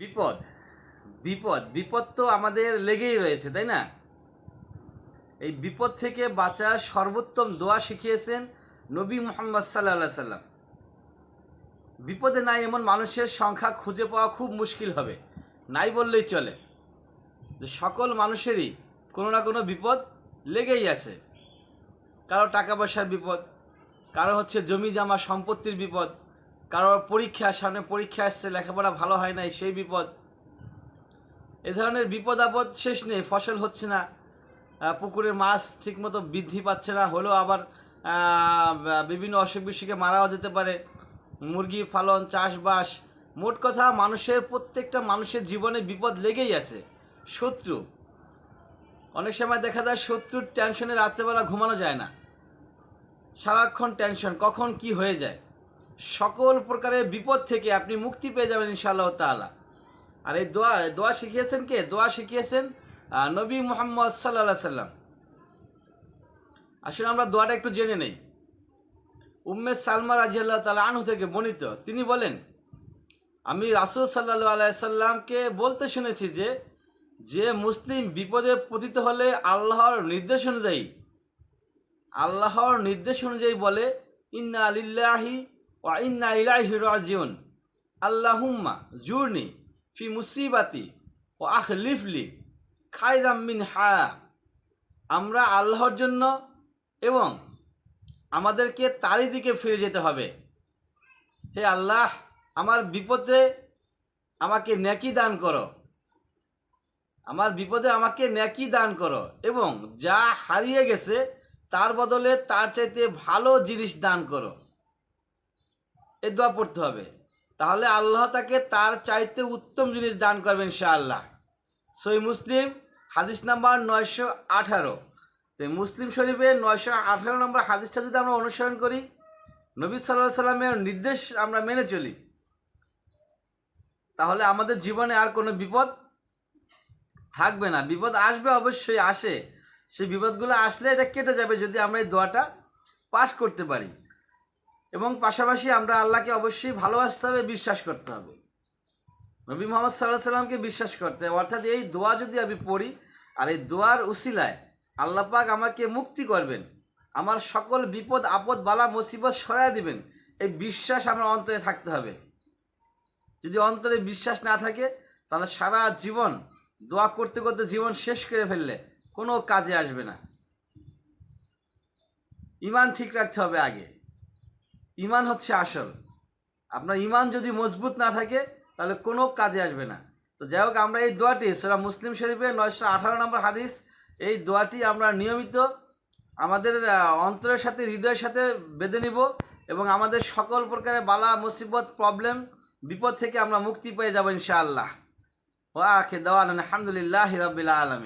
বিপদ বিপদ বিপদ তো আমাদের লেগেই রয়েছে, তাই না? এই বিপদ থেকে বাঁচার সর্বোত্তম দোয়া শিখিয়েছেন নবী মোহাম্মদ সাল্লাহ সাল্লাম। বিপদে নাই এমন মানুষের সংখ্যা খুঁজে পাওয়া খুব মুশকিল হবে, নাই বললেই চলে। যে সকল মানুষেরই কোনো না কোনো বিপদ লেগেই আছে। কারও টাকা পয়সার বিপদ, কারও হচ্ছে জমি জামা সম্পত্তির বিপদ কারও পরীক্ষা সামনে পরীক্ষা আসছে, লেখাপড়া ভালো হয় নাই, সেই বিপদ। এ ধরনের বিপদ আপদ শেষ নেই, ফসল হচ্ছে না পুকুরের মাছ ঠিকমতো বৃদ্ধি পাচ্ছে না, হলেও আবার বিভিন্ন অসুখ বিসুখে মারাও যেতে পারে। মুরগি পালন, চাষবাস, মোট কথা মানুষের প্রত্যেকটা মানুষের জীবনে বিপদ লেগেই আছে, শত্রু। অনেক সময় দেখা যায় শত্রুর টেনশনে রাত্রেবেলা ঘুমানো যায় না। সারাক্ষণ টেনশন কখন কি হয়ে যায়। সকল প্রকারের বিপদ থেকে আপনি মুক্তি পেয়ে যাবেন ইনশাআল্লাহ তাআলা। আর এই দোয়া দোয়া শিখিয়েছেন কে? দোয়া শিখিয়েছেন নবী মোহাম্মদ সাল্লাহ সাল্লাম। আসলে আমরা দোয়াটা একটু জেনে নেই। উম্মে সালমা রাজিয়াল্লাহ তালা আনহু থেকে বর্ণিত। তিনি বলেন, আমি রাসুল সাল্লাহ আলাইসাল্লামকে বলতে শুনেছি যে যে মুসলিম বিপদে পতিত হলে আল্লাহর নির্দেশ অনুযায়ী, আল্লাহর নির্দেশ অনুযায়ী বলে, ইন্না আলিল্লাহি ওয়া ইন্না ইলাইহি জুরনি ফি মুসিবাতি ও আখলিফলি খাইরাম মিন হা আমরা আল্লাহর জন্য এবং আমাদেরকে তারই দিকে ফিরে যেতে হবে। হে আল্লাহ, আমার বিপদে আমাকে নেকি দান করো। আমার বিপদে আমাকে নেকি দান করো এবং যা হারিয়ে গেছে, তার বদলে তার চাইতে ভালো জিনিস দান করো। এ দোয়া পড়তে হবে। তাহলে আল্লাহ তাকে তার চাইতে উত্তম জিনিস দান করবেন ইনশাআল্লাহ। সই মুসলিম, হাদিস নাম্বার নয়শো আঠারো। তো মুসলিম শরীফের নয়শো আঠারো নম্বর হাদিসটা যদি আমরা অনুসরণ করি, নবী সাল্লাহ সাল্লামের নির্দেশ আমরা মেনে চলি। তাহলে আমাদের জীবনে আর কোনো বিপদ থাকবে না। বিপদ আসবে, অবশ্যই আসে। সেই বিপদগুলো আসলে এটা কেটে যাবে যদি আমরা এই দোয়াটা পাঠ করতে পারি। এবং পাশাপাশি আমরা আল্লাহকে অবশ্যই ভালোবাসতে হবে, বিশ্বাস করতে হবে। নবী মোহাম্মদ সাল্লাহ সাল্লামকে বিশ্বাস করতে হবে। অর্থাৎ এই দোয়া যদি আমি পড়ি, আর এই দোয়ার উসিলায় আল্লাহ পাক আমাকে মুক্তি করবেন, আমার সকল বিপদ, আপদ, বালা, মুসিবত সরাই দিবেন, এই বিশ্বাস আমার অন্তরে থাকতে হবে। যদি অন্তরে বিশ্বাস না থাকে, তাহলে সারা জীবন, দোয়া করতে করতে জীবন শেষ করে ফেললে কোনো কাজে আসবে না। ইমান ঠিক রাখতে হবে আগে। ইমান হচ্ছে আসল। আপনার ইমান যদি মজবুত না থাকে, তাহলে কোনো কাজে আসবে না। তো যাই হোক, আমরা এই দোয়াটি সেটা মুসলিম শরীফের নয়শো আঠারো নম্বর হাদিস, এই দোয়াটি আমরা নিয়মিত আমাদের অন্তরের সাথে, হৃদয়ের সাথে বেঁধে নিব এবং আমাদের সকল প্রকারের বালা, মুসিবত প্রবলেম বিপদ থেকে আমরা মুক্তি পেয়ে যাব ইনশাআল্লাহ। ওয়া আখে দেওয়ান আলহামদুলিল্লাহ রবিল আলমী